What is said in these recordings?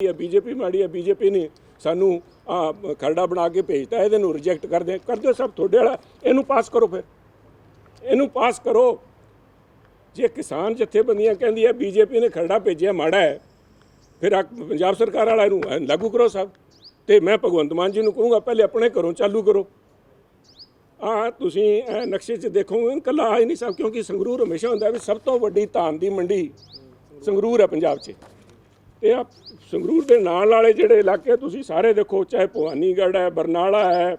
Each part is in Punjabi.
ਹੈ ਬੀਜੇਪੀ ਮਾੜੀ ਹੈ ਬੀਜੇਪੀ ਨੇ ਸਾਨੂੰ ਆ ਖਰੜਾ ਬਣਾ ਕੇ ਭੇਜਤਾ, ਇਹਦੇ ਨੂੰ ਰਿਜੈਕਟ ਕਰਦੇ ਕਰ ਦਿਓ ਸਭ ਤੁਹਾਡੇ ਵਾਲਾ, ਇਹਨੂੰ ਪਾਸ ਕਰੋ ਫਿਰ। ਇਹਨੂੰ ਪਾਸ ਕਰੋ। ਜੇ ਕਿਸਾਨ ਜਥੇਬੰਦੀਆਂ ਕਹਿੰਦੀ ਬੀਜੇਪੀ ਨੇ ਖਰੜਾ ਭੇਜਿਆ, ਮਾੜਾ ਹੈ, ਫਿਰ ਪੰਜਾਬ ਸਰਕਾਰ ਵਾਲਾ ਇਹਨੂੰ ਲਾਗੂ ਕਰੋ ਸਭ। ਤੇ ਮੈਂ ਭਗਵੰਤ ਮਾਨ ਜੀ ਨੂੰ ਕਹੂੰਗਾ, ਪਹਿਲੇ ਆਪਣੇ ਘਰੋਂ ਚਾਲੂ ਕਰੋ। ਆ ਤੁਸੀਂ ਇਹ ਨਕਸ਼ੇ 'ਚ ਦੇਖੋਗੇ ਇਨਕਲਾ ਆ ਹੀ ਨਹੀਂ ਸਭ, ਕਿਉਂਕਿ ਸੰਗਰੂਰ ਹਮੇਸ਼ਾ ਹੁੰਦਾ ਵੀ ਸਭ ਤੋਂ ਵੱਡੀ ਧਾਨ ਦੀ ਮੰਡੀ ਸੰਗਰੂਰ ਹੈ ਪੰਜਾਬ 'ਚ। ਤੇ ਆ ਸੰਗਰੂਰ ਦੇ ਨਾਲ ਵਾਲੇ ਜਿਹੜੇ ਇਲਾਕੇ ਤੁਸੀਂ ਸਾਰੇ ਦੇਖੋ, ਚਾਹੇ ਭਵਾਨੀਗੜ੍ਹ ਹੈ, ਬਰਨਾਲਾ ਹੈ,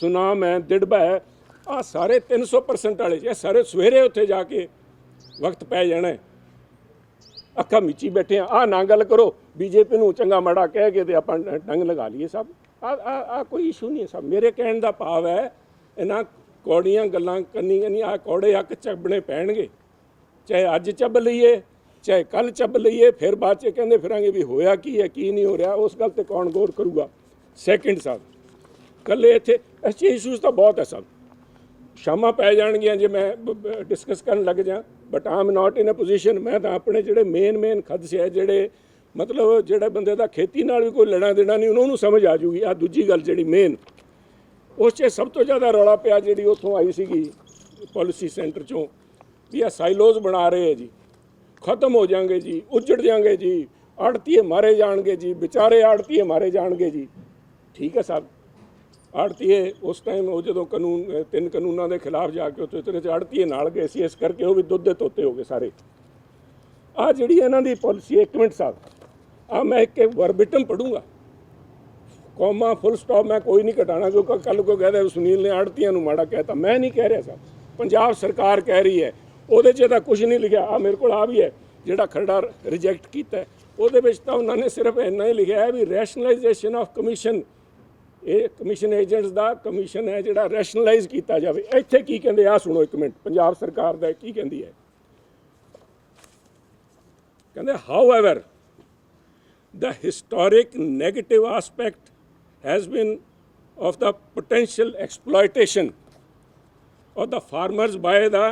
ਸੁਨਾਮ ਹੈ, ਦਿੜਬਾ ਹੈ ਆ ਸਾਰੇ 300% ਵਾਲੇ ਜੇ, ਸਾਰੇ ਸਵੇਰੇ ਉੱਥੇ ਜਾ ਕੇ ਵਕਤ ਪੈ ਜਾਣਾ ਅੱਖਾਂ ਮਿਚੀ ਬੈਠੇ ਆ। ਆ ਨਾ ਗੱਲ ਕਰੋ, ਬੀਜੇਪੀ ਨੂੰ ਚੰਗਾ ਮਾੜਾ ਕਹਿ ਕੇ ਤੇ ਆਪਾਂ ਡੰਗ ਲਗਾ ਲਈਏ ਸਭ। ਆ ਆ ਆ ਕੋਈ ਇਸ਼ੂ ਨਹੀਂ ਹੈ ਸਭ। ਮੇਰੇ ਕਹਿਣ ਦਾ ਭਾਵ ਹੈ, ਇਹਨਾਂ ਕੌੜੀਆਂ ਗੱਲਾਂ ਕੰਨੀ ਨਹੀਂ ਆ ਕੌੜੇ ਹੱਕ ਚੱਬਣੇ ਪੈਣਗੇ। ਚਾਹੇ ਅੱਜ ਚੱਬ ਲਈਏ ਚਾਹੇ ਕੱਲ ਚੱਬ ਲਈਏ, ਫਿਰ ਬਾਅਦ ਚ ਕਹਿੰਦੇ ਫਿਰਾਂਗੇ ਵੀ ਹੋਇਆ ਕੀ ਹੈ, ਕੀ ਨਹੀਂ ਹੋ ਰਿਹਾ, ਉਸ ਗੱਲ ਤੇ ਕੌਣ ਗੌਰ ਕਰੂਗਾ? ਸੈਕਿੰਡ ਸਾਹਿਬ ਕੱਲੇ ਇੱਥੇ ਇਸ ਚੀਜ਼ ਇਸ਼ੂਜ਼ ਤਾਂ ਬਹੁਤ ਹੈ ਸਭ। ਸ਼ਾਮਾਂ ਪੈ ਜਾਣਗੀਆਂ ਜੇ ਮੈਂ ਡਿਸਕਸ ਕਰਨ ਲੱਗ ਜਾ but Aam not in a position ਮੈਂ ਤਾਂ ਆਪਣੇ ਜਿਹੜੇ ਮੇਨ ਮੇਨ ਖਦਸ਼ੇ ਹੈ, ਜਿਹੜੇ ਮਤਲਬ ਜਿਹੜੇ ਬੰਦੇ ਦਾ ਖੇਤੀ ਨਾਲ ਵੀ ਕੋਈ ਲੈਣਾ ਦੇਣਾ ਨਹੀਂ, ਉਹਨਾਂ ਨੂੰ ਸਮਝ ਆ ਜੂਗੀ ਆ ਦੂਜੀ ਗੱਲ ਜਿਹੜੀ ਮੇਨ ਉਸ 'ਚ ਸਭ ਤੋਂ ਜ਼ਿਆਦਾ ਰੌਲਾ ਪਿਆ ਜਿਹੜੀ ਉੱਥੋਂ ਆਈ ਸੀਗੀ ਪਾਲਿਸੀ ਸੈਂਟਰ ਚੋਂ, ਵੀ ਆ ਸਾਈਲੋਜ਼ ਬਣਾ ਰਹੇ ਹੈ ਜੀ। ਖਤਮ ਹੋ ਜਾਣਗੇ ਜੀ, ਉੱਜੜ ਜਾਣਗੇ ਜੀ, ਆੜਤੀਏ ਮਾਰੇ ਜਾਣਗੇ ਜੀ, ਵਿਚਾਰੇ ਆੜਤੀਏ ਮਾਰੇ ਜਾਣਗੇ ਜੀ। ਠੀਕ ਹੈ ਸਾਹਿਬ ਆੜਤੀਏ ਉਸ ਟਾਈਮ ਉਹ ਜਦੋਂ ਕਾਨੂੰਨ ਤਿੰਨ ਕਾਨੂੰਨਾਂ ਦੇ ਖਿਲਾਫ ਜਾ ਕੇ ਉੱਥੇ ਉਤਰੇ ਆੜਤੀਏ ਨਾਲ ਗਏ ਸੀ, ਇਸ ਕਰਕੇ ਉਹ ਵੀ ਦੁੱਧ ਦੇ ਤੋਤੇ ਹੋ ਗਏ ਸਾਰੇ। ਆ ਜਿਹੜੀ ਇਹਨਾਂ ਦੀ ਪਾਲਿਸੀ ਇੱਕ ਮਿੰਟ ਸਾਹਿਬ ਆ ਮੈਂ ਇੱਕ ਵਰਬਿਟਮ ਪੜੂੰਗਾ ਕੌਮਾ ਫੁੱਲ ਸਟਾਪ ਮੈਂ ਕੋਈ ਨਹੀਂ ਘਟਾਣਾ ਕਿਉਂਕਿ ਕੱਲ ਕੋ ਕਹਦਾ ਸੁਨੀਲ ਨੇ ਆੜਤੀਆਂ ਨੂੰ ਮਾੜਾ ਕਹਿਤਾ। ਮੈਂ ਨਹੀਂ ਕਹਿ ਰਿਹਾ ਸਾਹਿਬ ਪੰਜਾਬ ਸਰਕਾਰ ਕਹਿ ਰਹੀ ਹੈ ਉਹਦੇ 'ਚ ਤਾਂ ਕੁਝ ਨਹੀਂ ਲਿਖਿਆ। ਆ ਮੇਰੇ ਕੋਲ ਆ ਵੀ ਹੈ, ਜਿਹੜਾ ਖਰੜਾ ਰਿਜੈਕਟ ਕੀਤਾ ਉਹਦੇ ਵਿੱਚ ਤਾਂ ਉਹਨਾਂ ਨੇ ਸਿਰਫ ਇੰਨਾ ਹੀ ਲਿਖਿਆ ਹੈ ਵੀ ਰੈਸ਼ਨਲਾਈਜੇਸ਼ਨ ਆਫ ਕਮਿਸ਼ਨ ਇਹ ਕਮਿਸ਼ਨ ਏਜੰਟਸ ਦਾ ਕਮਿਸ਼ਨ ਹੈ ਜਿਹੜਾ ਰੈਸ਼ਨਲਾਈਜ਼ ਕੀਤਾ ਜਾਵੇ। ਇੱਥੇ ਕੀ ਕਹਿੰਦੇ ਆ ਸੁਣੋ ਇੱਕ ਮਿੰਟ, ਪੰਜਾਬ ਸਰਕਾਰ ਦਾ ਕੀ ਕਹਿੰਦੀ ਹੈ? ਕਹਿੰਦੇ however the historic negative aspect has been of the potential exploitation of the farmers by the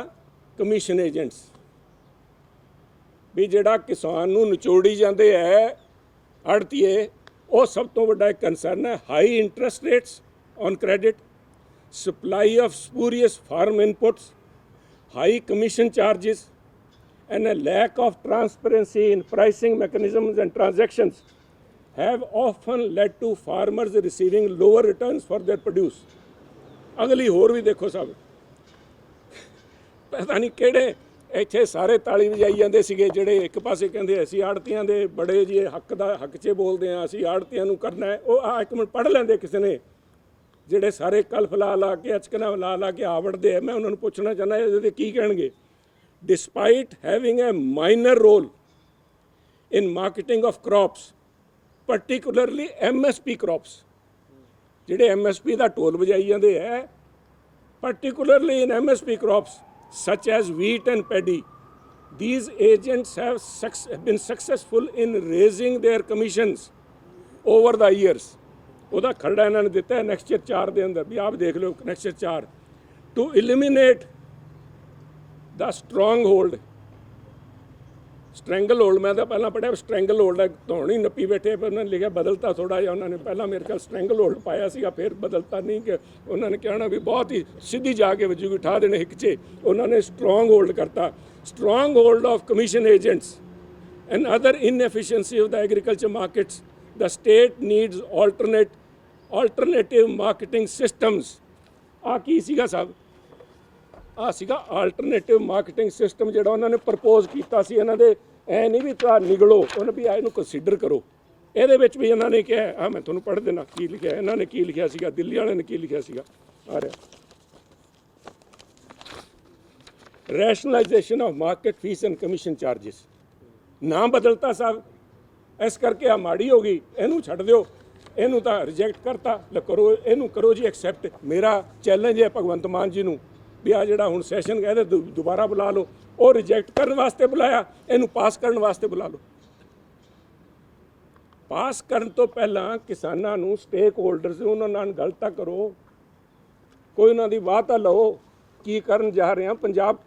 commission agents ਵੀ ਜਿਹੜਾ ਕਿਸਾਨ ਨੂੰ ਨਿਚੋੜੀ ਜਾਂਦੇ ਹੈ ਅੜਤੀਏ ਉਹ ਸਭ ਤੋਂ ਵੱਡਾ ਇੱਕ ਕੰਸਰਨ ਹੈ high interest rates on credit supply of spurious farm inputs high commission charges and a lack of transparency in pricing mechanisms and transactions have often led to farmers receiving lower returns for their produce. ਅਗਲੀ ਹੋਰ ਵੀ ਦੇਖੋ ਸਭ ਪਤਾ ਨਹੀਂ ਕਿਹੜੇ ਇੱਥੇ ਸਾਰੇ ਤਾਲੀ ਵਜਾਈ ਜਾਂਦੇ ਸੀਗੇ ਜਿਹੜੇ ਇੱਕ ਪਾਸੇ ਕਹਿੰਦੇ ਅਸੀਂ ਆੜਤੀਆਂ ਦੇ ਬੜੇ ਜੀ ਹੱਕ ਦਾ ਹੱਕ 'ਚ ਬੋਲਦੇ ਆ ਅਸੀਂ ਆੜਤੀਆਂ ਨੂੰ ਕਰਨਾ ਹੈ ਉਹ ਆ ਇੱਕ ਮਿੰਟ ਪੜ੍ਹ ਲੈਂਦੇ ਕਿਸੇ ਨੇ ਜਿਹੜੇ ਸਾਰੇ ਕਲਫ ਲਾ ਲਾ ਕੇ ਅਚਕਨਾ ਲਾ ਲਾ ਕੇ ਆਵੜਦੇ ਆ ਮੈਂ ਉਹਨਾਂ ਨੂੰ ਪੁੱਛਣਾ ਚਾਹੁੰਦਾ ਇਹਦੇ ਤੇ ਕੀ ਕਹਿਣਗੇ despite having a minor role in marketing of crops, particularly MSP crops. ਜਿਹੜੇ MSP ਦਾ ਢੋਲ ਵਜਾਈ ਜਾਂਦੇ ਹੈ particularly in MSP crops such as wheat and paddy. These agents have suc- have been successful in raising their commissions over the years. ਉਹਦਾ ਖਰੜਾ ਇਹਨਾਂ ਨੇ ਦਿੱਤਾ ਹੈ ਨੈਕਸਟ 4 ਦੇ ਅੰਦਰ ਵੀ ਆਪ ਦੇਖ ਲਓ ਨੈਕਸਟ 4 to eliminate ਦਾ ਸਟਰੋਂਗ ਹੋਲਡ ਸਟ੍ਰੈਂਗਲ ਹੋਲਡ ਮੈਂ ਤਾਂ ਪਹਿਲਾਂ ਪੜਿਆ ਸਟ੍ਰੈਂਗਲ ਹੋਲਡ ਹੈ ਹੀ ਨੱਪੀ ਬੈਠੇ ਪਰ ਉਹਨਾਂ ਨੇ ਲਿਖਿਆ ਬਦਲਤਾ ਥੋੜਾ ਜਿਹਾ, ਉਹਨਾਂ ਨੇ ਪਹਿਲਾਂ ਮੇਰੇ ਖਿਆਲ ਸਟ੍ਰੈਂਗਲ ਹੋਲਡ ਪਾਇਆ ਸੀਗਾ, ਫਿਰ ਬਦਲਤਾ ਨਹੀਂ, ਕਿ ਉਹਨਾਂ ਨੇ ਕਹਿਣਾ ਵੀ ਬਹੁਤ ਹੀ ਸਿੱਧੀ ਜਾ ਕੇ ਵਜੂ ਉਠਾ ਦੇਣੇ ਹਿੱਕ 'ਚ ਉਹਨਾਂ ਨੇ ਸਟਰੋਂਗ ਹੋਲਡ ਕਰਤਾ। Strong hold of commission agents and other inefficiency of the agriculture markets the state needs alternate alternative marketing systems ਆ ਕੀ ਸੀਗਾ ਸਾਹਿਬ? ਆ ਸੀਗਾ ਆਲਟਰਨੇਟਿਵ ਮਾਰਕੀਟਿੰਗ ਸਿਸਟਮ ਜਿਹੜਾ ਉਹਨਾਂ ਨੇ ਪ੍ਰਪੋਜ਼ ਕੀਤਾ ਸੀ, ਇਹਨਾਂ ਦੇ, ਐ ਨਹੀਂ ਵੀ ਤਾਂ ਨਿਗਲੋ, ਉਹਨਾਂ ਵੀ ਆ ਇਹਨੂੰ ਕੰਸੀਡਰ ਕਰੋ। ਇਹਦੇ ਵਿੱਚ ਵੀ ਇਹਨਾਂ ਨੇ ਕਿਹਾ ਆ ਮੈਂ ਤੁਹਾਨੂੰ ਪੜ੍ਹ ਦੇਣਾ ਕੀ ਲਿਖਿਆ, ਇਹਨਾਂ ਨੇ ਕੀ ਲਿਖਿਆ ਸੀਗਾ, ਦਿੱਲੀ ਵਾਲਿਆਂ ਨੇ ਕੀ ਲਿਖਿਆ ਸੀਗਾ, ਆ ਰਿਹਾ। Rationalization of market fees and commission charges ਨਾਮ ਬਦਲਤਾ ਸਾਹਿਬ। ਇਸ ਕਰਕੇ ਆ ਮਾੜੀ ਹੋ ਗਈ, ਇਹਨੂੰ ਛੱਡ ਦਿਓ, ਇਹਨੂੰ ਤਾਂ ਰਿਜੈਕਟ ਕਰਤਾ, ਲੈ ਕਰੋ, ਇਹਨੂੰ ਕਰੋ ਜੀ ਐਕਸੈਪਟ ਮੇਰਾ ਚੈਲੰਜ ਹੈ ਭਗਵੰਤ ਮਾਨ ਜੀ ਨੂੰ ਵੀ ਆ ਜਿਹੜਾ ਹੁਣ ਸੈਸ਼ਨ ਕਹਿੰਦੇ ਦੁ- ਦੁਬਾਰਾ ਬੁਲਾ ਲਓ, ਉਹ ਰਿਜੈਕਟ ਕਰਨ ਵਾਸਤੇ ਬੁਲਾਇਆ, ਇਹਨੂੰ ਪਾਸ ਕਰਨ ਵਾਸਤੇ ਬੁਲਾ ਲਓ। ਪਾਸ ਕਰਨ ਤੋਂ ਪਹਿਲਾਂ ਕਿਸਾਨਾਂ ਨੂੰ ਸਟੇਕ ਹੋਲਡਰਸ ਉਹਨਾਂ ਨਾਲ ਗੱਲ ਤਾਂ ਕਰੋ, ਕੋਈ ਉਹਨਾਂ ਦੀ ਬਾਤ ਤਾਂ ਲਓ, ਕੀ ਕਰਨ ਜਾ ਰਹੇ ਆ ਪੰਜਾਬ,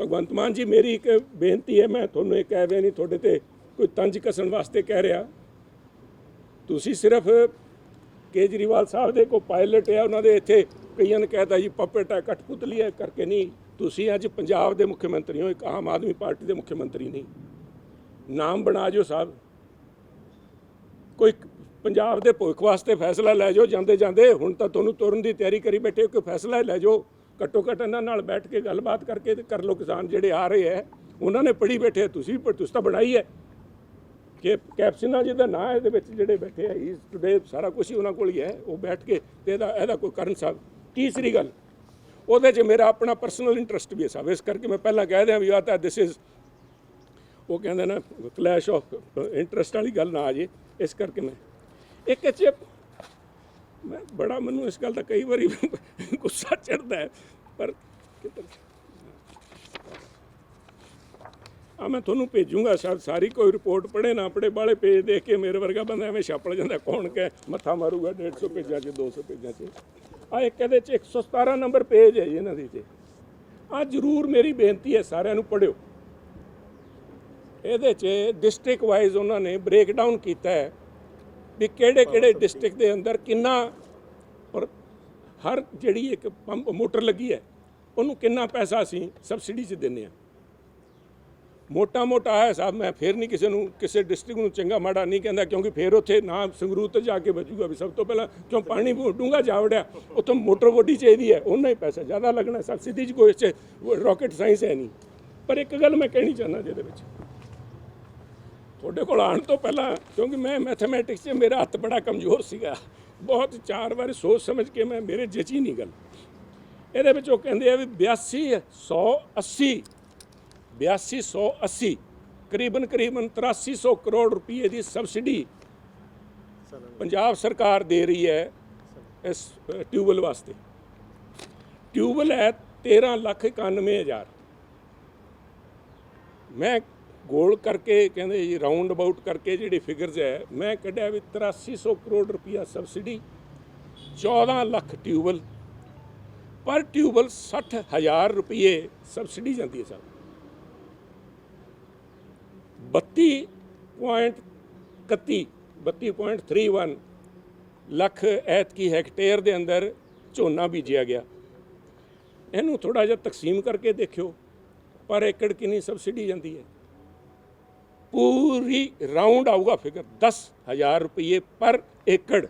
ਭਗਵੰਤ ਮਾਨ ਜੀ, ਮੇਰੀ ਇੱਕ ਬੇਨਤੀ ਹੈ, ਮੈਂ ਤੁਹਾਨੂੰ ਇਹ ਕਹਿ ਰਿਹਾ ਨਹੀਂ, ਤੁਹਾਡੇ ਤੇ ਕੋਈ ਤੰਜ ਕਸਣ ਵਾਸਤੇ ਕਹਿ ਰਿਹਾ। ਤੁਸੀਂ ਸਿਰਫ ਕੇਜਰੀਵਾਲ ਸਾਹਿਬ ਦੇ ਕੋ ਪਾਇਲਟ ਹੈ ਉਹਨਾਂ ਦੇ ਇੱਥੇ ਕਈਆਂ ਨੇ ਕਹਿਤਾ ਜੀ ਪਪੇਟ ਹੈ ਕਠਪੁਤਲੀ ਹੈ ਕਰਕੇ ਨਹੀਂ। ਤੁਸੀਂ ਅੱਜ ਪੰਜਾਬ ਦੇ ਮੁੱਖ ਮੰਤਰੀ ਹੋ ਇੱਕ ਆਮ ਆਦਮੀ ਪਾਰਟੀ ਦੇ ਮੁੱਖ ਮੰਤਰੀ ਨਹੀਂ। ਨਾਮ ਬਣਾ ਜੋ ਸਾਹਿਬ। ਕੋਈ ਪੰਜਾਬ ਦੇ ਭਵਿੱਖ ਵਾਸਤੇ ਫੈਸਲਾ ਲੈ ਜਾਓ ਜਾਂਦੇ ਜਾਂਦੇ ਹੁਣ ਤਾਂ ਤੁਹਾਨੂੰ ਤੁਰਨ ਦੀ ਤਿਆਰੀ ਕਰੀ ਬੈਠੇ ਹੋ, ਕੋਈ ਫੈਸਲਾ ਲੈ ਜਾਓ। ਘੱਟੋ ਘੱਟ ਇਹਨਾਂ ਨਾਲ ਬੈਠ ਕੇ ਗੱਲਬਾਤ ਕਰਕੇ ਤੇ ਕਰ ਲਓ ਕਿਸਾਨ ਜਿਹੜੇ ਆ ਰਹੇ ਹੈ ਉਹਨਾਂ ਨੇ ਪੜ੍ਹੀ ਬੈਠੇ ਆ, ਤੁਸੀਂ ਪਰ ਤੁਸੀਂ ਤਾਂ ਬਣਾਈ ਹੈ ਕਿ ਕੈਪਸ਼ਨਾਂ ਜਿਹਦਾ ਨਾਂ ਇਹਦੇ ਵਿੱਚ ਜਿਹੜੇ ਬੈਠੇ ਆ ਇਸ ਟੁਡੇ ਸਾਰਾ ਕੁਝ ਹੀ ਉਹਨਾਂ ਕੋਲ ਹੀ ਹੈ ਉਹ ਬੈਠ ਕੇ ਤੇ ਇਹਦਾ ਇਹਦਾ ਕੋਈ ਕਰਨ ਸਾਹਿਬ। ਤੀਸਰੀ ਗੱਲ, ਉਹਦੇ 'ਚ ਮੇਰਾ ਆਪਣਾ ਪਰਸਨਲ ਇੰਟਰਸਟ ਵੀ ਹੈ ਸਾਹਿਬ ਇਸ ਕਰਕੇ ਮੈਂ ਪਹਿਲਾਂ ਕਹਿ ਦਿਆਂ ਵੀ ਆ ਤਾਂ ਦਿਸ ਇਜ਼ ਉਹ ਕਹਿੰਦੇ ਨਾ ਕਲੈਸ਼ ਆਫ ਇੰਟਰਸਟ ਵਾਲੀ ਗੱਲ ਨਾ ਆ ਜੇ। ਇਸ ਕਰਕੇ ਮੈਂ, ਇੱਕ ਇਹ 'ਚ ਮੈਂ ਬੜਾ ਮੈਨੂੰ ਇਸ ਗੱਲ ਦਾ ਕਈ ਵਾਰੀ ਗੁੱਸਾ ਚੜਦਾ ਹੈ, ਪਰ ਕਿਤੇ ਆ ਮੈਂ ਤੁਹਾਨੂੰ ਭੇਜੂੰਗਾ ਸ਼ਾਇਦ ਸਾਰੀ ਕੋਈ ਰਿਪੋਰਟ ਪੜ੍ਹੇ ਨਾ ਪੜ੍ਹੇ ਬਾਲੇ ਪੇਜ ਦੇਖ ਕੇ ਮੇਰੇ ਵਰਗਾ ਬੰਦਾ ਐਵੇਂ ਛਾਪੜ ਜਾਂਦਾ, ਕੌਣ ਕਹੇ, ਮੱਥਾ ਮਾਰੂਗਾ 150 ਪੇਜਾਂ 'ਚ 200 ਪੇਜਾਂ 'ਚ। ਆ ਇੱਕ ਇਹਦੇ 'ਚ 117 ਨੰਬਰ ਪੇਜ ਹੈ ਜੀ ਇਹਨਾਂ ਦੀ 'ਚ ਆ ਜਰੂਰ ਮੇਰੀ ਬੇਨਤੀ ਹੈ ਸਾਰਿਆਂ ਨੂੰ ਪੜਿਓ ਇਹਦੇ 'ਚ ਡਿਸਟ੍ਰਿਕਟ ਵਾਈਜ਼ ਉਹਨਾਂ ਨੇ ਬ੍ਰੇਕ ਡਾਊਨ ਕੀਤਾ ਹੈ ਵੀ ਕਿਹੜੇ ਕਿਹੜੇ ਡਿਸਟ੍ਰਿਕਟ ਦੇ ਅੰਦਰ ਕਿੰਨਾ ਪਰ ਹਰ ਜਿਹੜੀ ਇੱਕ ਪੰਪ ਮੋਟਰ ਲੱਗੀ ਹੈ, ਉਹਨੂੰ ਕਿੰਨਾ ਪੈਸਾ ਅਸੀਂ ਸਬਸਿਡੀ 'ਚ ਦਿੰਦੇ ਆ ਮੋਟਾ ਮੋਟਾ ਹੈ ਸਾਹਿਬ, ਮੈਂ ਫੇਰ ਨਹੀਂ ਕਿਸੇ ਨੂੰ, ਕਿਸੇ ਡਿਸਟ੍ਰਿਕਟ ਨੂੰ ਚੰਗਾ ਮਾੜਾ ਨਹੀਂ ਕਹਿੰਦਾ, ਕਿਉਂਕਿ ਫੇਰ ਉੱਥੇ ਨਾ ਸੰਗਰੂਰ ਤੇ ਜਾ ਕੇ ਬਚੂਗਾ ਵੀ ਸਭ ਤੋਂ ਪਹਿਲਾਂ ਕਿਉਂ ਪਾਣੀ ਡੂੰਗਾ ਜਾ ਵੜਿਆ ਉੱਥੋਂ ਮੋਟਰ ਵੱਡੀ ਚਾਹੀਦੀ ਹੈ ਉਹਨਾਂ ਹੀ ਪੈਸਾ ਜ਼ਿਆਦਾ ਲੱਗਣਾ ਸਬਸਿਡੀ 'ਚ ਕੋਈ ਚ ਰਾਕਟ ਸਾਇੰਸ ਹੈ ਨਹੀਂ। ਪਰ ਇੱਕ ਗੱਲ ਮੈਂ ਕਹਿਣੀ ਚਾਹੁੰਦਾ ਜਿਹਦੇ ਵਿੱਚ, ਤੁਹਾਡੇ ਕੋਲ ਆਉਣ ਤੋਂ ਪਹਿਲਾਂ, ਕਿਉਂਕਿ ਮੈਂ ਮੈਥਮੈਟਿਕਸ 'ਚ ਮੇਰਾ ਹੱਥ ਬੜਾ ਕਮਜ਼ੋਰ ਸੀਗਾ, ਬਹੁਤ ਚਾਰ ਵਾਰੀ ਸੋਚ ਸਮਝ ਕੇ ਮੈਂ, ਮੇਰੇ ਜਚੀ ਨਹੀਂ ਗੱਲ। ਇਹਦੇ ਵਿੱਚ ਉਹ ਕਹਿੰਦੇ ਆ ਵੀ 8280 8280 ਕਰੀਬਨ ਕਰੀਬਨ 8300 ਕਰੋੜ ਰੁਪਏ ਦੀ ਸਬਸਿਡੀ ਪੰਜਾਬ ਸਰਕਾਰ ਦੇ ਰਹੀ ਹੈ ਇਸ ਅ, ਟਿਊਬਵੈੱਲ ਵਾਸਤੇ। ਟਿਊਬਵੈੱਲ ਹੈ 13 ਲੱਖ 91 ਹਜ਼ਾਰ। ਮੈਂ ਗੋਲ ਕਰਕੇ ਕਹਿੰਦੇ ਜੀ ਰਾਉਂਡ ਅਬਾਊਟ ਕਰਕੇ ਜਿਹੜੀ ਫਿਗਰਸ ਹੈ ਮੈਂ ਕੱਢਿਆ ਵੀ 8300 ਕਰੋੜ ਰੁਪਇਆ ਸਬਸਿਡੀ 14 ਲੱਖ ਟਿਊਬਵੈੱਲ। ਪਰ ਟਿਊਬਵੈੱਲ 60000 ਰੁਪਏ ਸਬਸਿਡੀ ਜਾਂਦੀ ਹੈ ਸਰ 32.31 32.31 ਲੱਖ ਐਤਕੀ ਹੈਕਟੇਅਰ ਦੇ ਅੰਦਰ ਝੋਨਾ ਬੀਜਿਆ ਗਿਆ। ਇਹਨੂੰ ਥੋੜਾ ਜਿਹਾ ਤਕਸੀਮ ਕਰਕੇ ਦੇਖਿਓ, ਪਰ ਏਕੜ ਕਿੰਨੀ ਸਬਸਿਡੀ ਜਾਂਦੀ ਹੈ। ਪੂਰੀ ਰਾਉਂਡ ਆਊਗਾ ਫਿਗਰ 10000 ਰੁਪਏ ਪਰ ਏਕੜ।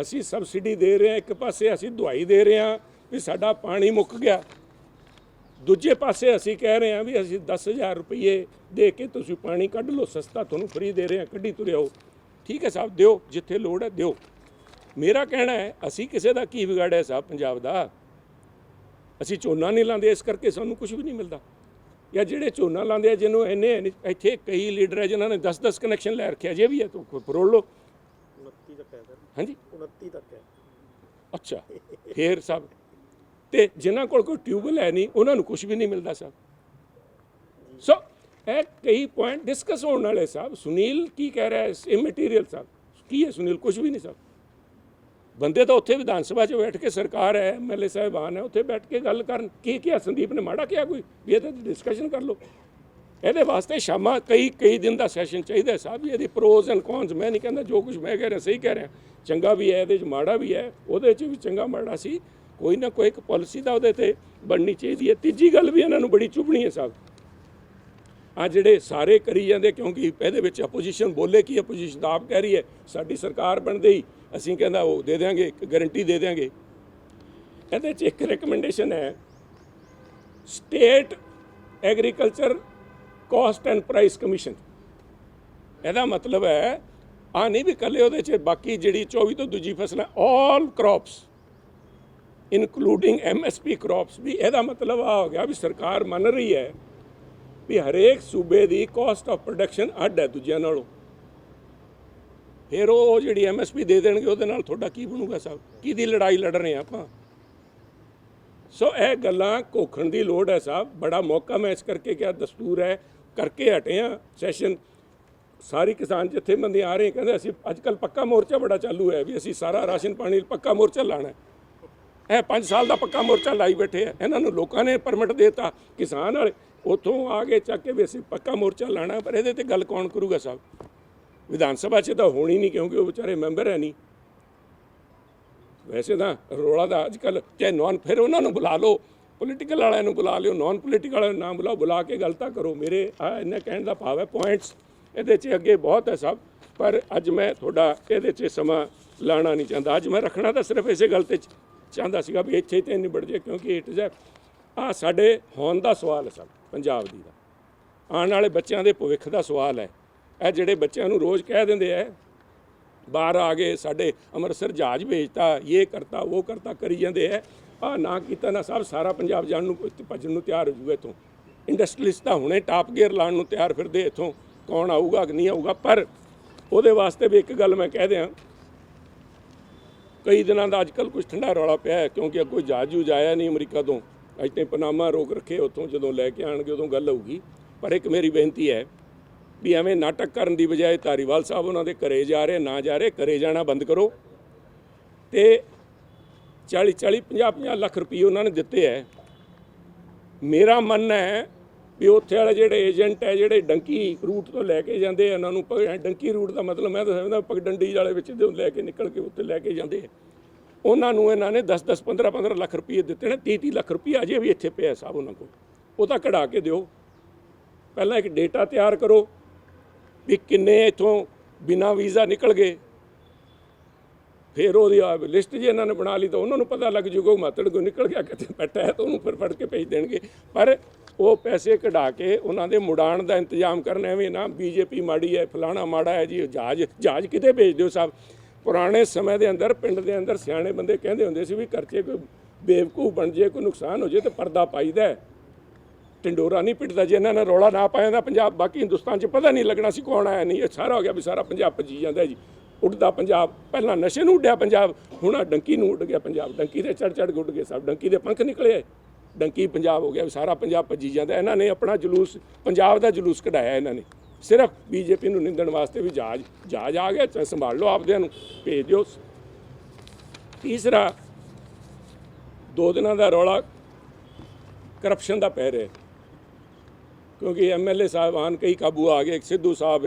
ਅਸੀਂ ਸਬਸਿਡੀ ਦੇ ਰਹੇ ਹਾਂ, ਇੱਕ ਪਾਸੇ ਅਸੀਂ ਦਵਾਈ ਦੇ ਰਹੇ ਹਾਂ ਵੀ ਸਾਡਾ ਪਾਣੀ ਮੁੱਕ ਗਿਆ। ਦੂਜੇ ਪਾਸੇ ਅਸੀਂ ਕਹਿ ਰਹੇ ਹਾਂ ਵੀ ਅਸੀਂ 10000 ਰੁਪਏ ਦੇ ਕੇ ਤੁਸੀਂ ਪਾਣੀ ਕੱਢ ਲਓ ਸਸਤਾ ਤੁਹਾਨੂੰ ਫ੍ਰੀ ਦੇ ਰਹੇ ਹਾਂ ਕੱਢੀ ਤੁਰਿਓ ਠੀਕ ਹੈ ਸਾਹਿਬ ਦਿਓ ਜਿੱਥੇ ਲੋੜ ਹੈ ਦਿਓ। ਮੇਰਾ ਕਹਿਣਾ ਹੈ ਅਸੀਂ ਕਿਸੇ ਦਾ ਕੀ ਵਿਗਾੜਿਆ ਸਾਹਿਬ ਪੰਜਾਬ ਦਾ? ਅਸੀਂ ਝੋਨਾ ਨਹੀਂ ਲਾਉਂਦੇ ਇਸ ਕਰਕੇ ਸਾਨੂੰ ਕੁਝ ਵੀ ਨਹੀਂ ਮਿਲਦਾ। ਜਾਂ ਜਿਹੜੇ ਝੋਨਾ ਲਾਉਂਦੇ ਆ ਜਿਹਨੂੰ ਇੰਨੇ ਇੱਥੇ ਕਈ ਲੀਡਰ ਹੈ ਜਿਨ੍ਹਾਂ ਨੇ 10-10 ਕਨੈਕਸ਼ਨ ਲੈ ਰੱਖਿਆ ਜੇ ਵੀ ਹੈ ਤੂੰ ਫਰੋਲ ਲਓ। 29 ਤੱਕ ਹੈ ਸਰ। ਹਾਂਜੀ? 29 ਤੱਕ ਹੈ। ਅੱਛਾ ਫੇਰ ਸਭ ਤੇ ਜਿਨ੍ਹਾਂ ਕੋਲ ਕੋਈ ਟਿਊਬਵੈਲ ਹੈ ਨਹੀਂ, ਉਹਨਾਂ ਨੂੰ ਕੁਝ ਵੀ ਨਹੀਂ ਮਿਲਦਾ ਸਰ। ਸੋ ਇਹ ਕਈ ਪੁਆਇੰਟ ਡਿਸਕਸ ਹੋਣ ਵਾਲੇ ਸਾਹਿਬ ਸੁਨੀਲ ਕੀ ਕਹਿ ਰਿਹਾ ਹੈ? ਇਮਟੀਰੀਅਲ ਸਾਹਿਬ ਕੀ ਹੈ ਸੁਨੀਲ? ਕੁਝ ਵੀ ਨਹੀਂ ਸਾਹਿਬ ਬੰਦੇ ਤਾਂ ਉੱਥੇ ਵਿਧਾਨ ਸਭਾ 'ਚ ਬੈਠ ਕੇ ਸਰਕਾਰ ਹੈ ਐਮਐਲਏ ਸਾਹਿਬਾਨ ਹੈ, ਉੱਥੇ ਬੈਠ ਕੇ ਗੱਲ ਕਰਨ। ਕੀ ਕਿਹਾ? ਸੰਦੀਪ ਨੇ ਮਾੜਾ ਕਿਹਾ ਕੋਈ? ਵੀ ਇਹਦੇ ਤੇ ਡਿਸਕਸ਼ਨ ਕਰ ਲਓ। ਇਹਦੇ ਵਾਸਤੇ ਸ਼ਾਮਾ ਕਈ ਕਈ ਦਿਨ ਦਾ ਸੈਸ਼ਨ ਚਾਹੀਦਾ ਸਾਹਿਬ ਵੀ ਇਹਦੀ ਪ੍ਰੋਜ਼ ਐਂਡ ਕੌਨਸ ਮੈਂ ਨਹੀਂ ਕਹਿੰਦਾ ਜੋ ਕੁਝ ਮੈਂ ਕਹਿ ਰਿਹਾ, ਸਹੀ ਕਹਿ ਰਿਹਾ। ਚੰਗਾ ਵੀ ਹੈ, ਇਹਦੇ 'ਚ ਮਾੜਾ ਵੀ ਹੈ। ਉਹਦੇ 'ਚ ਵੀ ਚੰਗਾ ਮਾੜਾ ਸੀ। ਕੋਈ ਨਾ ਕੋਈ ਇੱਕ ਪਾਲਿਸੀ ਦਾ ਉਹਦੇ ਤੇ ਬਣਨੀ ਚਾਹੀਦੀ ਹੈ। ਤੀਜੀ ਗੱਲ ਵੀ ਇਹਨਾਂ ਨੂੰ ਬੜੀ ਚੁਭਣੀ ਹੈ ਸਾਹਿਬ। ਆ ਜਿਹੜੇ ਸਾਰੇ ਕਰੀ ਜਾਂਦੇ ਕਿਉਂਕਿ ਇਹਦੇ ਵਿੱਚ ਆਪੋਜੀਸ਼ਨ ਬੋਲੇ ਕੀ ਆਪੋਜੀਸ਼ਨ ਤਾਂ ਆਪ ਕਹਿ ਰਹੀ ਹੈ, ਸਾਡੀ ਸਰਕਾਰ ਬਣਦੇ ਹੀ, ਅਸੀਂ ਕਹਿੰਦਾ ਉਹ ਦੇ ਦਿਆਂਗੇ, ਇੱਕ ਗਾਰੰਟੀ ਦੇ ਦਿਆਂਗੇ। ਇਹਦੇ 'ਚ ਇੱਕ ਰეკਮੈਂਡੇਸ਼ਨ ਹੈ state agriculture cost and price commission ਇਹਦਾ ਮਤਲਬ ਹੈ ਆ ਨਹੀਂ ਵੀ ਕੱਲੇ ਉਹਦੇ 'ਚ, ਬਾਕੀ ਜਿਹੜੀ 24 ਤੋਂ ਦੂਜੀ ਫਸਲਾਂ all crops including MSP crops ਵੀ ਇਹਦਾ ਮਤਲਬ ਆ ਹੋ ਗਿਆ ਵੀ ਸਰਕਾਰ ਮੰਨ ਰਹੀ ਹੈ ਵੀ ਹਰੇਕ ਸੂਬੇ ਦੀ ਕਾਸਟ ਆਫ ਪ੍ਰੋਡਕਸ਼ਨ ਅੱਡ ਹੈ ਦੂਜਿਆਂ ਨਾਲੋਂ। ਫਿਰ ਉਹ ਜਿਹੜੀ ਐਮਐਸਪੀ ਦੇ ਦੇਣਗੇ, ਉਹਦੇ ਨਾਲ ਤੁਹਾਡਾ ਕੀ ਬਣੂਗਾ ਸਾਹਿਬ ਕਿਹਦੀ ਲੜਾਈ ਲੜ ਰਹੇ ਹਾਂ ਆਪਾਂ? ਸੋ ਇਹ ਗੱਲਾਂ ਕੋਖਣ ਦੀ ਲੋੜ ਹੈ ਸਾਹਿਬ ਬੜਾ ਮੌਕਾ ਮੈਂ ਇਸ ਕਰਕੇ ਕਿਹਾ, ਦਸਤੂਰ ਹੈ, ਕਰਕੇ ਹਟੇ ਆ ਸੈਸ਼ਨ ਸਾਰੀ ਕਿਸਾਨ ਜਥੇਬੰਦੀਆਂ ਆ ਰਹੇ ਕਹਿੰਦੇ ਅਸੀਂ ਅੱਜ ਕੱਲ ਪੱਕਾ ਮੋਰਚਾ ਬੜਾ ਚਾਲੂ ਹੈ, ਵੀ ਅਸੀਂ ਸਾਰਾ ਰਾਸ਼ਨ ਪਾਣੀ, ਪੱਕਾ ਮੋਰਚਾ ਲਾਣਾ ਹੈ। ਇਹ 5 ਸਾਲ ਦਾ ਪੱਕਾ ਮੋਰਚਾ ਲਾਈ ਬੈਠੇ ਆ। ਇਹਨਾਂ ਨੂੰ ਲੋਕਾਂ ਨੇ ਪਰਮਿਟ ਦਿੱਤਾ, ਕਿਸਾਨ ਵਾਲੇ। ਉਥੋਂ ਆ ਕੇ ਚੱਕ ਕੇ ਵੀ ਅਸੀਂ ਪੱਕਾ ਮੋਰਚਾ ਲਾਣਾ, ਪਰ ਇਹਦੇ ਤੇ ਗੱਲ ਕੌਣ ਕਰੂਗਾ ਸਾਹਿਬ? ਵਿਧਾਨ ਸਭਾ 'ਚ ਤਾਂ ਹੋਣੀ ਨਹੀਂ, ਕਿਉਂਕਿ ਉਹ ਵਿਚਾਰੇ ਮੈਂਬਰ ਹੈ ਨਹੀਂ। ਵੈਸੇ ਤਾਂ ਰੋਲਾ ਦਾ ਅੱਜ ਕੱਲ ਚਾਹੇ ਨੌਨ, ਫਿਰ ਉਹਨਾਂ ਨੂੰ ਬੁਲਾ ਲਓ। ਪੋਲੀਟੀਕਲ ਵਾਲਿਆਂ ਨੂੰ ਬੁਲਾ ਲਿਓ ਨੌਨ ਪੋਲੀਟੀਕਲ ਵਾਲਿਆਂ ਨੂੰ ਨਾ ਬੁਲਾਓ, ਬੁਲਾ ਕੇ ਗੱਲ ਤਾਂ ਕਰੋ। ਮੇਰੇ ਆ ਇੰਨਾ ਕਹਿਣ ਦਾ ਭਾਵ ਹੈ ਪੁਆਇੰਟਸ ਇਹਦੇ 'ਚ ਅੱਗੇ ਬਹੁਤ ਹੈ ਸਭ ਪਰ ਅੱਜ ਮੈਂ ਤੁਹਾਡਾ ਇਹਦੇ 'ਚ ਸਮਾਂ ਲਾਣਾ ਨਹੀਂ ਚਾਹੁੰਦਾ। ਅੱਜ ਮੈਂ ਰੱਖਣਾ ਤਾਂ ਸਿਰਫ ਇਸੇ ਗੱਲ ਤੇ ਚ- ਚਾਹੁੰਦਾ ਸੀਗਾ ਵੀ ਇੱਥੇ ਤੇ ਨਿਬੜ ਜੇ ਕਿਉਂਕਿ ਇਟ ਇਜ਼ ਆ ਸਾਡੇ ਹੋਣ ਦਾ ਸਵਾਲ ਹੈ ਸਭ, ਪੰਜਾਬ ਦੀ ਦਾ। ਆਉਣ ਵਾਲੇ ਬੱਚਿਆਂ ਦੇ ਭਵਿੱਖ ਦਾ ਸਵਾਲ ਹੈ। ਇਹ ਜਿਹੜੇ ਬੱਚਿਆਂ ਨੂੰ ਰੋਜ਼ ਕਹਿ ਦਿੰਦੇ ਆ, ਬਾਹਰ ਆ ਗਏ ਸਾਡੇ ਅੰਮ੍ਰਿਤਸਰ ਜਹਾਜ਼ ਭੇਜਤਾ ਇਹ ਕਰਤਾ, ਉਹ ਕਰਤਾ, ਕਰੀ ਜਾਂਦੇ ਐ ਆ ਨਾ ਕੀਤਾ, ਨਾ ਸਭ, ਸਾਰਾ ਪੰਜਾਬ ਜਾਣ ਨੂੰ ਭੱਜਣ ਨੂੰ ਤਿਆਰ ਹੋ ਜੂਗਾ ਇਥੋਂ। ਇੰਡਸਟਰੀਲਿਸਟ ਤਾਂ ਹੁਣੇ ਟਾਪ ਗੇਅਰ ਲਾਉਣ ਨੂੰ ਤਿਆਰ ਫਿਰਦੇ ਇਥੋਂ। ਕੌਣ ਆਊਗਾ, ਕਿ ਨਹੀਂ ਆਊਗਾ, ਪਰ ਉਹਦੇ ਵਾਸਤੇ ਵੀ ਇੱਕ ਗੱਲ ਮੈਂ ਕਹਿ ਦਿਆਂ ਕਈ ਦਿਨਾਂ ਦਾ ਅੱਜਕੱਲ ਕੁਝ ਠੰਡਾ ਰੌਲਾ ਪਿਆ ਹੈ, ਕਿਉਂਕਿ ਕੋਈ ਜਹਾਜ਼ ਜੂਜ ਆਇਆ ਨਹੀਂ ਅਮਰੀਕਾ ਤੋਂ। ਅੱਜ ਤੇ ਪਨਾਮਾ ਰੋਕ ਰੱਖੇ, ਉੱਥੋਂ ਜਦੋਂ ਲੈ ਕੇ ਆਣਗੇ ਉਦੋਂ ਗੱਲ ਹੋਊਗੀ। ਪਰ ਇੱਕ ਮੇਰੀ ਬੇਨਤੀ ਹੈ ਵੀ ਐਵੇਂ ਨਾਟਕ ਕਰਨ ਦੀ ਬਜਾਏ ਧਾਰੀਵਾਲ ਸਾਹਿਬ ਉਹਨਾਂ ਦੇ ਘਰੇ ਜਾ ਰਹੇ, ਨਾ ਜਾ ਰਹੇ, ਘਰੇ ਜਾਣਾ ਬੰਦ ਕਰੋ। ਤੇ 40 40 50 50 ਲੱਖ ਰੁਪਏ ਉਹਨਾਂ ਨੇ ਦਿੱਤੇ ਹੈ। ਮੇਰਾ ਮੰਨ ਹੈ ਵੀ ਉੱਥੇ ਵਾਲੇ ਜਿਹੜੇ ਏਜੰਟ ਹੈ, ਜਿਹੜੇ ਡੰਕੀ ਰੂਟ ਤੋਂ ਲੈ ਕੇ ਜਾਂਦੇ ਆ ਉਹਨਾਂ ਨੂੰ ਡੰਕੀ ਰੂਟ ਦਾ ਮਤਲਬ ਮੈਂ ਤਾਂ ਸਮਝਦਾ ਪਗਡੰਡੀ ਵਾਲੇ ਵਿੱਚ ਦੇ ਲੈ ਕੇ ਨਿਕਲ ਕੇ ਉੱਥੇ ਲੈ ਕੇ ਜਾਂਦੇ ਆ। ਉਹਨਾਂ ਨੂੰ ਇਹਨਾਂ ਨੇ 10 10 15 15 ਲੱਖ ਰੁਪਏ ਦਿੱਤੇ ਨੇ 30 30 ਲੱਖ ਰੁਪਏ ਅਜੇ ਵੀ ਇੱਥੇ ਪਿਆ ਸਾਹਿਬ ਉਹਨਾਂ ਕੋਲ। ਉਹ ਤਾਂ ਕਢਾ ਕੇ ਦਿਓ। ਪਹਿਲਾਂ ਇੱਕ ਡੇਟਾ ਤਿਆਰ ਕਰੋ ਵੀ ਕਿੰਨੇ ਇਥੋਂ ਬਿਨਾ ਵੀਜ਼ਾ ਨਿਕਲ ਗਏ। ਫਿਰ ਉਹਦੀ ਲਿਸਟ ਜੇ ਇਹਨਾਂ ਨੇ ਬਣਾ ਲਈ ਤਾਂ ਉਹਨਾਂ ਨੂੰ ਪਤਾ ਲੱਗ ਜੂਗਾ, ਉਹ ਮਾਤੜ ਕੋ ਨਿਕਲ ਗਿਆ, ਕਿਤੇ ਬੈਠਾ ਹੈ ਤਾਂ ਉਹਨੂੰ ਫਿਰ ਫੜ ਕੇ ਭੇਜ ਦੇਣਗੇ। ਪਰ ਉਹ ਪੈਸੇ ਕਢਾ ਕੇ ਉਹਨਾਂ ਦੇ ਮੁੜਾਣ ਦਾ ਇੰਤਜ਼ਾਮ ਕਰਨਾ ਐਵੇਂ ਨਾ, ਬੀਜੇਪੀ ਮਾੜੀ ਹੈ ਫਲਾਣਾ ਮਾੜਾ ਹੈ ਜੀ, ਜਹਾਜ਼ ਜਹਾਜ਼ ਕਿਤੇ ਭੇਜ ਦਿਓ ਸਾਹਿਬ ਪੁਰਾਣੇ ਸਮੇਂ ਦੇ ਅੰਦਰ, ਪਿੰਡ ਦੇ ਅੰਦਰ ਸਿਆਣੇ ਬੰਦੇ ਕਹਿੰਦੇ ਹੁੰਦੇ ਸੀ ਵੀ ਕਰਚੇ ਕੋਈ ਬੇਵਕੂਫ ਬਣ ਜੇ, ਕੋਈ ਨੁਕਸਾਨ ਹੋ ਜੇ ਤੇ ਪਰਦਾ ਪਾਈਦਾ ਹੈ ਟਿੰਡੋਰਾ ਨਹੀਂ ਪਿੱਟਦਾ ਜੇ, ਇਹਨਾਂ ਨੇ ਰੌਲਾ ਨਾ ਪਾਇਆ ਤਾਂ ਪੰਜਾਬ, ਬਾਕੀ ਹਿੰਦੁਸਤਾਨ 'ਚ ਪਤਾ ਨਹੀਂ ਲੱਗਣਾ ਸੀ ਕੌਣ ਆਇਆ, ਨਹੀਂ, ਇਹ ਸਾਰਾ ਹੋ ਗਿਆ ਵੀ ਸਾਰਾ ਪੰਜਾਬ ਭੱਜੀ ਜਾਂਦਾ ਜੀ। ਉੱਡਦਾ ਪੰਜਾਬ, ਪਹਿਲਾਂ ਨਸ਼ੇ ਨੂੰ ਉੱਡਿਆ ਪੰਜਾਬ, ਹੁਣ ਡੰਕੀ ਨੂੰ ਉੱਡ ਗਿਆ ਪੰਜਾਬ। ਡੰਕੀ ਦੇ ਚੜ ਚੜ ਕੇ ਉੱਡ ਗਏ ਸਭ, ਡੰਕੀ ਦੇ ਪੰਖ ਨਿਕਲੇ ਡੰਕੀ ਪੰਜਾਬ ਹੋ ਗਿਆ, ਵੀ ਸਾਰਾ ਪੰਜਾਬ ਭੱਜੀ ਜਾਂਦਾ। ਇਹਨਾਂ ਨੇ ਆਪਣਾ ਜਲੂਸ, ਪੰਜਾਬ ਦਾ ਜਲੂਸ ਕਢਾਇਆ ਇਹਨਾਂ ਨੇ। ਸਿਰਫ ਬੀਜੇਪੀ ਨੂੰ ਨਿੰਦਣ ਵਾਸਤੇ ਵੀ ਜਾਜ ਜਾਜ ਆ ਗਿਆ, ਚਾਹੇ ਸੰਭਾਲ ਲਓ ਆਪਦਿਆਂ ਨੂੰ, ਭੇਜ ਦਿਓ। ਤੀਸਰਾ, ਦੋ ਦਿਨਾਂ ਦਾ ਰੌਲਾ ਕਰਪਸ਼ਨ ਦਾ ਪੈ ਰਿਹਾ। ਹੈ। ਕਿਉਂਕਿ ਐਮਐਲਏ ਸਾਹਿਬਾਨ ਕਈ ਕਾਬੂ ਆ ਗਏ, ਸਿੱਧੂ ਸਾਹਿਬ